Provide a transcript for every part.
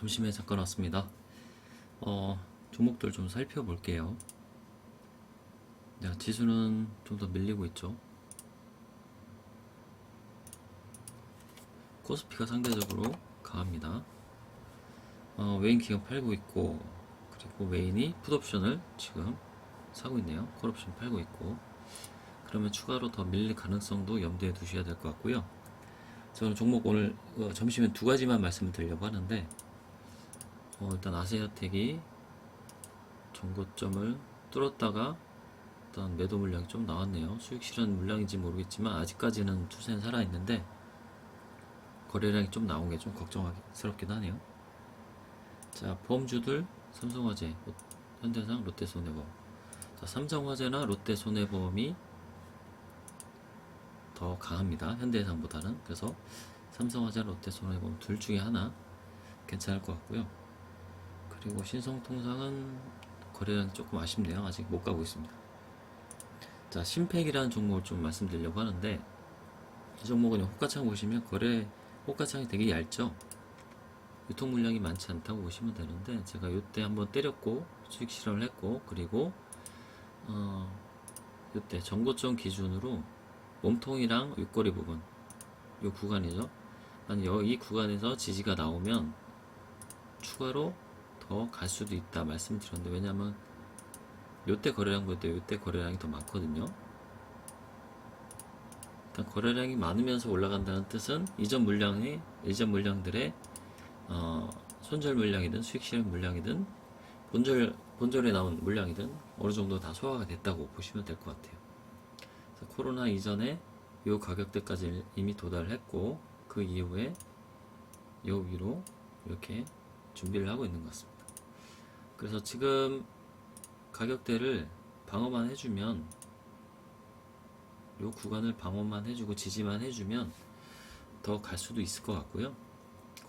점심에 잠깐 왔습니다. 어, 종목들 좀 살펴볼게요. 야, 지수는 좀 더 밀리고 있죠. 코스피가 상대적으로 강합니다. 어, 웨인 기간 팔고 있고, 그리고 웨인이 풋옵션을 지금 사고 있네요. 콜옵션 팔고 있고, 그러면 추가로 더 밀릴 가능성도 염두에 두셔야 될 것 같고요. 저는 종목 오늘 어, 점심에 두 가지만 말씀을 드리려고 하는데, 어, 일단 아세아텍이 정고점을 뚫었다가 일단 매도 물량이 좀 나왔네요. 수익 실현 물량인지 모르겠지만 아직까지는 추세는 살아 있는데 거래량이 좀 나온 게 좀 걱정스럽긴 하네요. 자, 보험주들 삼성화재, 롯- 현대상, 롯데손해보험. 자, 삼성화재나 롯데손해보험이 더 강합니다. 현대해상보다는. 그래서 삼성화재, 롯데손해보험 둘 중에 하나 괜찮을 것 같고요. 그리고 신성통상은 거래량이 조금 아쉽네요. 아직 못 가고 있습니다. 자, 심팩이라는 종목을 좀 말씀드리려고 하는데 이 종목은 호가창 보시면 거래 호가창이 되게 얇죠. 유통 물량이 많지 않다고 보시면 되는데 제가 이때 한번 때렸고 수익 실현을 했고 그리고 어 이때 전고점 기준으로 몸통이랑 윗꼬리 부분 이 구간이죠. 한 여- 이 구간에서 지지가 나오면 추가로 더 갈 수도 있다 말씀드렸는데 왜냐면 요때 거래량 볼때 요때 거래량이 더 많거든요. 일단 거래량이 많으면서 올라간다는 뜻은 이전 물량의 이전 물량들의 어, 손절 물량이든 수익 실현 물량이든 본절 본절에 나온 물량이든 어느 정도 다 소화가 됐다고 보시면 될 것 같아요. 그래서 코로나 이전에 요 가격대까지 이미 도달했고 그 이후에 요 위로 이렇게 준비를 하고 있는 것 같습니다. 그래서 지금 가격대를 방어만 해주면 요 구간을 방어만 해주고 지지만 해주면 더 갈 수도 있을 것 같고요.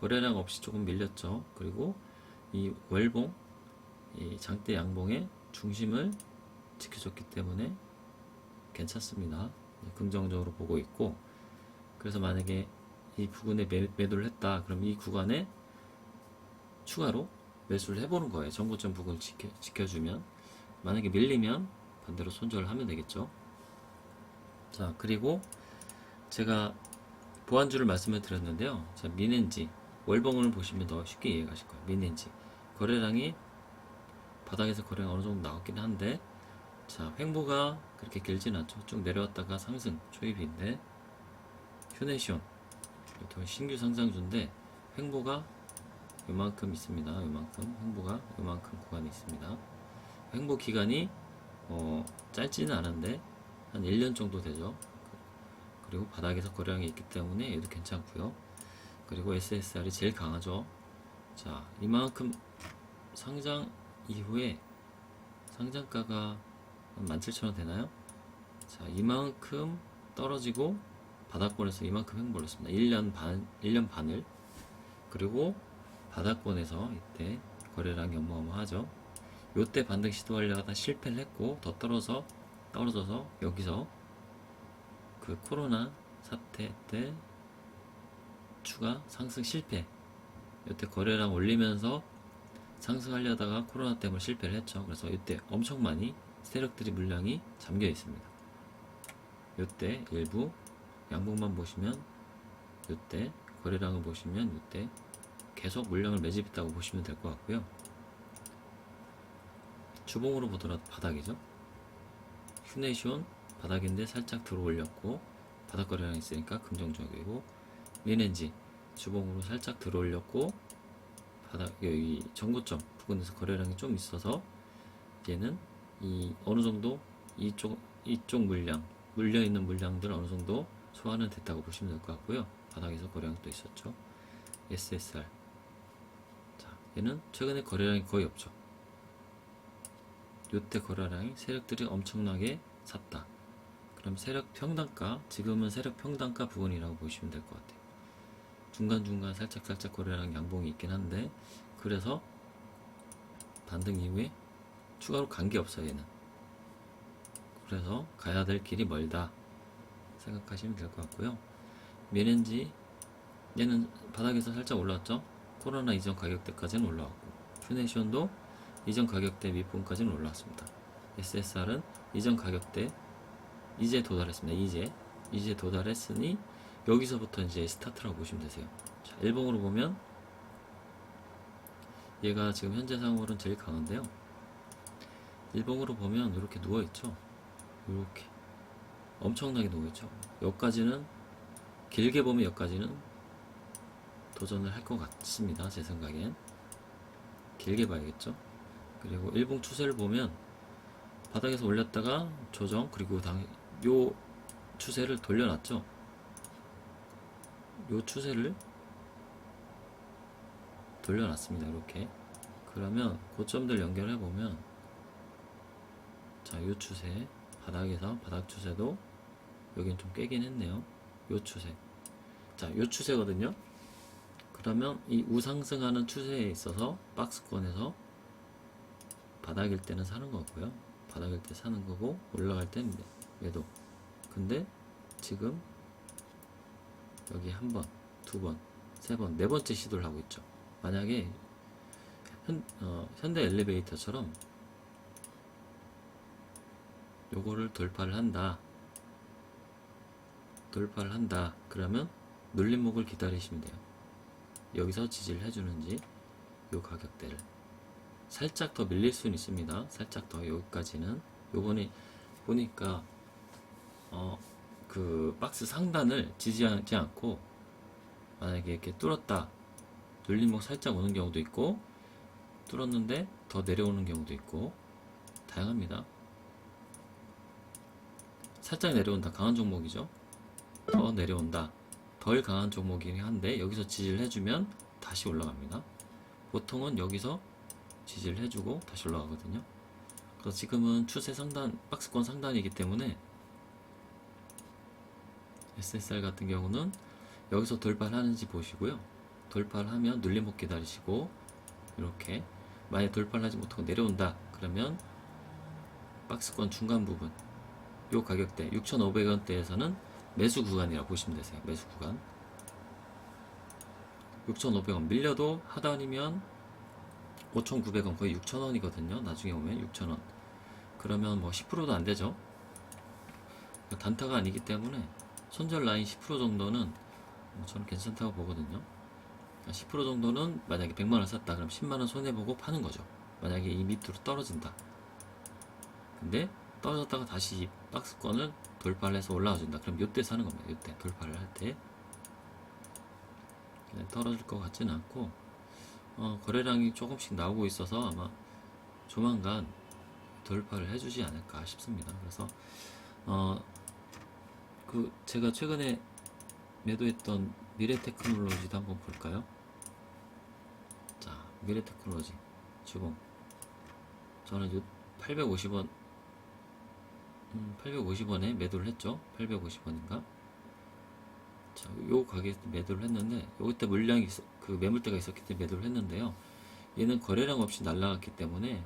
거래량 없이 조금 밀렸죠. 그리고 이 월봉, 이 장대 양봉의 중심을 지켜줬기 때문에 괜찮습니다. 네, 긍정적으로 보고 있고 그래서 만약에 이 부분에 매, 매도를 했다 그럼 이 구간에 추가로 매수를 해보는 거예요. 정고점 부분을 지켜, 지켜주면 만약에 밀리면 반대로 손절을 하면 되겠죠. 자 그리고 제가 보안주를 말씀을 드렸는데요. 자 미넨지 월봉을 보시면 더 쉽게 이해가실 거예요. 미넨지 거래량이 바닥에서 거래가 어느 정도 나왔긴 한데 자 횡보가 그렇게 길진 않죠. 쭉 내려왔다가 상승 초입인데 휴네시온 이것도 신규 상장주인데 횡보가 요만큼 있습니다. 요만큼 횡보가 요만큼 구간이 있습니다. 횡보 기간이 어, 짧지는 않은데 한 1년 정도 되죠. 그리고 바닥에서 거래량이 있기 때문에 얘도 괜찮고요. 그리고 SSR이 제일 강하죠. 자, 이만큼 상장 이후에 상장가가 한 17,000원 되나요? 자, 이만큼 떨어지고 바닥권에서 이만큼 횡보를 했습니다. 1년 반, 1년 반을. 그리고 바닥권에서 이때 거래량이 어마어마하죠. 요때 반등 시도하려다가 실패를 했고 더 떨어져 떨어져서 여기서 그 코로나 사태 때 추가 상승 실패. 요때 거래량 올리면서 상승하려다가 코로나 때문에 실패를 했죠. 그래서 이때 엄청 많이 세력들이 물량이 잠겨 있습니다. 요때 일부 양봉만 보시면 요때 거래량을 보시면 요때 계속 물량을 매집했다고 보시면 될 것 같고요. 주봉으로 보더라도 바닥이죠. 휴네시온 바닥인데 살짝 들어 올렸고 바닥 거래량이 있으니까 긍정적이고 미넨지 주봉으로 살짝 들어 올렸고 바닥 여기 전고점 부근에서 거래량이 좀 있어서 얘는 이 어느 정도 이쪽 이쪽 물량 물려 있는 물량들 어느 정도 소화는 됐다고 보시면 될 것 같고요. 바닥에서 거래량이 또 있었죠. SSR 자 얘는 최근에 거래량이 거의 없죠. 요때 거래량이 세력들이 엄청나게 샀다. 그럼 세력 평단가 지금은 세력 평단가 부분이라고 보시면 될 것 같아요. 중간중간 살짝살짝 거래량 양봉이 있긴 한데 그래서 반등 이후에 추가로 간 게 없어요 얘는 그래서 가야 될 길이 멀다 생각하시면 될 것 같고요 미렌지 얘는 바닥에서 살짝 올라왔죠 코로나 이전 가격대까지는 올라왔고 휴네시온도 이전 가격대 밑부분까지는 올라왔습니다. SSR은 이전 가격대 이제 도달했습니다. 이제 이제 도달했으니 여기서부터 이제 스타트라고 보시면 되세요. 자, 일봉으로 보면 얘가 지금 현재 상황으로는 제일 강한데요. 일봉으로 보면 이렇게 누워 있죠. 이렇게 엄청나게 누워 있죠. 여기까지는 길게 보면 여기까지는 도전을 할 것 같습니다. 제 생각엔 길게 봐야겠죠. 그리고 일봉 추세를 보면 바닥에서 올렸다가 조정 그리고 당, 요 추세를 돌려놨죠. 요 추세를 돌려놨습니다. 이렇게 그러면 고점들 연결해 보면 자, 요 추세 바닥에서 바닥 추세도 여긴 좀 깨긴 했네요. 요 추세. 자, 요 추세거든요. 그러면 이 우상승하는 추세에 있어서 박스권에서 바닥일 때는 사는 거고요. 바닥일 때 사는 거고 올라갈 땐 매- 매도. 근데 지금 여기 한 번, 두 번, 세 번, 네 번째 시도를 하고 있죠. 만약에 현, 어, 현대 엘리베이터처럼 요거를 돌파를 한다. 돌파를 한다. 그러면 눌림목을 기다리시면 돼요. 여기서 지지를 해주는지 요 가격대를 살짝 더 밀릴 수는 있습니다. 살짝 더 여기까지는 요번에 보니까 어 그 박스 상단을 지지하지 않고 만약에 이렇게 뚫었다 눌림목 살짝 오는 경우도 있고 뚫었는데 더 내려오는 경우도 있고 다양합니다. 살짝 내려온다 강한 종목이죠. 더 내려온다 덜 강한 종목이긴 한데 여기서 지지를 해주면 다시 올라갑니다. 보통은 여기서 지지를 해주고 다시 올라가거든요. 그래서 지금은 추세 상단, 박스권 상단이기 때문에 SSR 같은 경우는 여기서 돌파를 하는지 보시고요. 돌파를 하면 눌림목 기다리시고 이렇게 만약 돌파를 하지 못하고 내려온다 그러면 박스권 중간 부분 요 가격대 6,500원대에서는 매수 구간이라고 보시면 되세요. 매수 구간 6,500원 밀려도 하단이면 5,900원 거의 6,000원이거든요. 나중에 오면 6,000원. 그러면 뭐 10%도 안 되죠. 단타가 아니기 때문에 손절 라인 10% 정도는 뭐 저는 괜찮다고 보거든요. 10% 정도는 만약에 100만 원 샀다 그럼 10만 원 손해 보고 파는 거죠. 만약에 이 밑으로 떨어진다. 근데 떨어졌다가 다시 박스권을 돌파를 해서 올라와 준다. 그럼 요때 사는 겁니다. 요때 돌파를 할 때. 떨어질 것 같지는 않고 어, 거래량이 조금씩 나오고 있어서 아마 조만간 돌파를 해주지 않을까 싶습니다. 그래서 어, 그 제가 최근에 매도했던 미래테크놀로지도 한번 볼까요? 자, 미래테크놀로지 주봉 저는 요 850원 음, 850원에 매도를 했죠. 850원인가? 자, 요 가격에 매도를 했는데, 요때 물량이, 있- 그 매물대가 있었기 때문에 매도를 했는데요. 얘는 거래량 없이 날라갔기 때문에,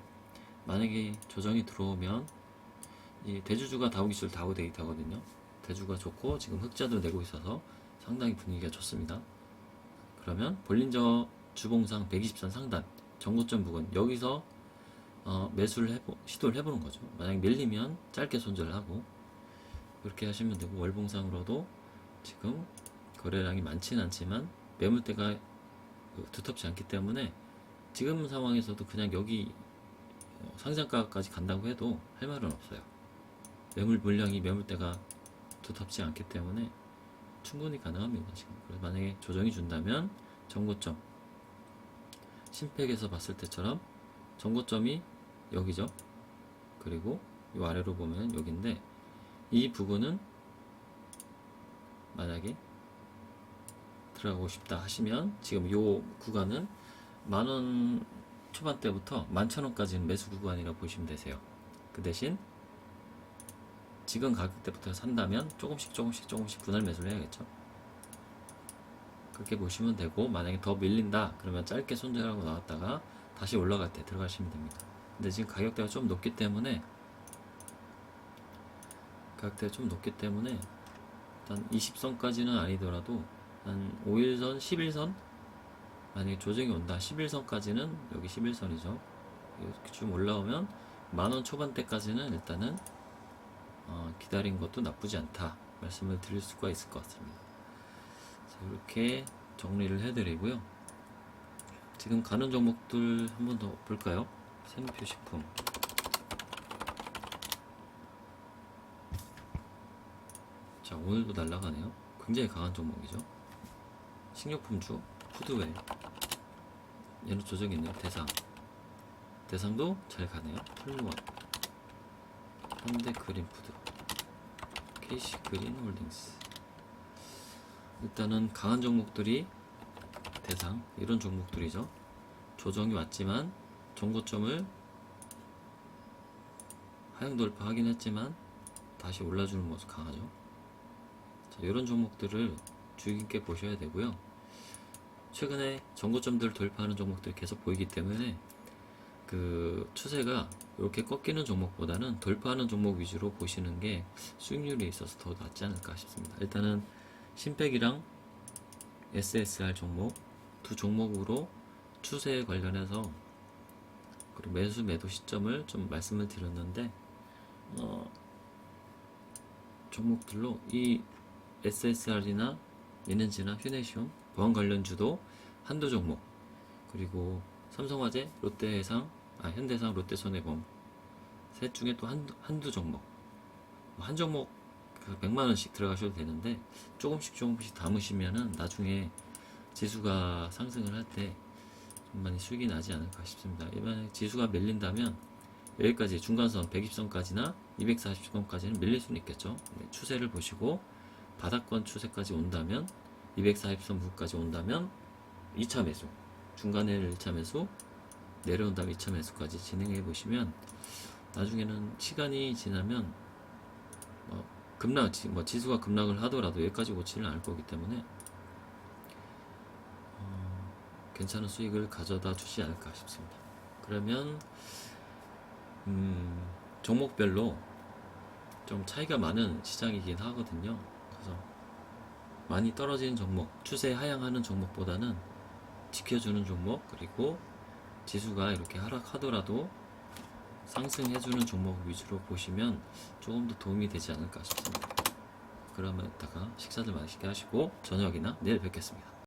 만약에 조정이 들어오면, 이 대주주가 다우기술 다우 데이터거든요. 대주가 좋고, 지금 흑자도 내고 있어서 상당히 분위기가 좋습니다. 그러면 볼린저 주봉상 120선 상단, 정고점 부근, 여기서 어, 매수를 해보, 시도를 해보는 거죠. 만약 밀리면 짧게 손절을 하고 그렇게 하시면 되고 월봉상으로도 지금 거래량이 많지는 않지만 매물대가 그 두텁지 않기 때문에 지금 상황에서도 그냥 여기 어, 상장가까지 간다고 해도 할 말은 없어요. 매물 물량이 매물대가 두텁지 않기 때문에 충분히 가능합니다. 지금 그래서 만약에 조정이 준다면 정고점 심팩에서 봤을 때처럼 정고점이 여기죠. 그리고 이 아래로 보면 여기인데 이 부분은 만약에 들어가고 싶다 하시면 지금 요 구간은 만원 초반대부터 만천 원까지는 매수 구간이라고 보시면 되세요. 그 대신 지금 가격대부터 산다면 조금씩 조금씩 조금씩 분할 매수를 해야겠죠. 그렇게 보시면 되고 만약에 더 밀린다 그러면 짧게 손절하고 나왔다가 다시 올라갈 때 들어가시면 됩니다. 근데 지금 가격대가 좀 높기 때문에 가격대가 좀 높기 때문에 일단 20선까지는 아니더라도 한 5일선, 11선? 만약에 조정이 온다. 11선까지는 여기 11선이죠. 이렇게 좀 올라오면 만원 초반대까지는 일단은 어, 기다린 것도 나쁘지 않다. 말씀을 드릴 수가 있을 것 같습니다. 자, 이렇게 정리를 해드리고요. 지금 가는 종목들 한 번 더 볼까요 생표식품. 자 오늘도 날라가네요. 굉장히 강한 종목이죠? 식료품주 푸드웨어. 얘는 조정이 있네요. 대상. 대상도 잘 가네요. 플루원. 현대 그린푸드. KC 그린홀딩스. 일단은 강한 종목들이 대상 이런 종목들이죠. 조정이 왔지만 정고점을 하향 돌파하긴 했지만 다시 올라주는 모습 강하죠 자, 이런 종목들을 주의 깊게 보셔야 되고요 최근에 정고점들을 돌파하는 종목들이 계속 보이기 때문에 그 추세가 이렇게 꺾이는 종목보다는 돌파하는 종목 위주로 보시는 게 수익률이 있어서 더 낫지 않을까 싶습니다. 일단은 신백이랑 SSR 종목 두 종목으로 추세에 관련해서 그리고 매수 매도 시점을 좀 말씀을 드렸는데 어, 종목들로 이 SSR이나 에너지나 휴네시움 보안 관련주도 한두 종목 그리고 삼성화재, 롯데해상, 아 현대상, 롯데손해보험 셋 중에 또 한두, 한두 종목. 뭐한 종목 그 100만 원씩 들어가셔도 되는데 조금씩 조금씩 담으시면은 나중에 지수가 상승을 할때좀 많이 수익이 나지 않을까 싶습니다. 이번에 지수가 밀린다면 여기까지 중간선 120선까지나 240선까지는 밀릴 수는 있겠죠. 근데 추세를 보시고 바닥권 추세까지 온다면 240선 부까지 온다면 2차 매수 중간에 1차 매수 내려온 다음에 2차 매수까지 진행해 보시면 나중에는 시간이 지나면 뭐 급락 지- 뭐 지수가 급락을 하더라도 여기까지 오지는 않을 거기 때문에 어, 괜찮은 수익을 가져다 주지 않을까 싶습니다. 그러면 음, 종목별로 좀 차이가 많은 시장이긴 하거든요. 그래서 많이 떨어지는 종목, 추세 하향하는 종목보다는 지켜주는 종목 그리고 지수가 이렇게 하락하더라도 상승해주는 종목 위주로 보시면 조금 더 도움이 되지 않을까 싶습니다. 그러면 이따가 식사들 맛있게 하시고 저녁이나 내일 뵙겠습니다.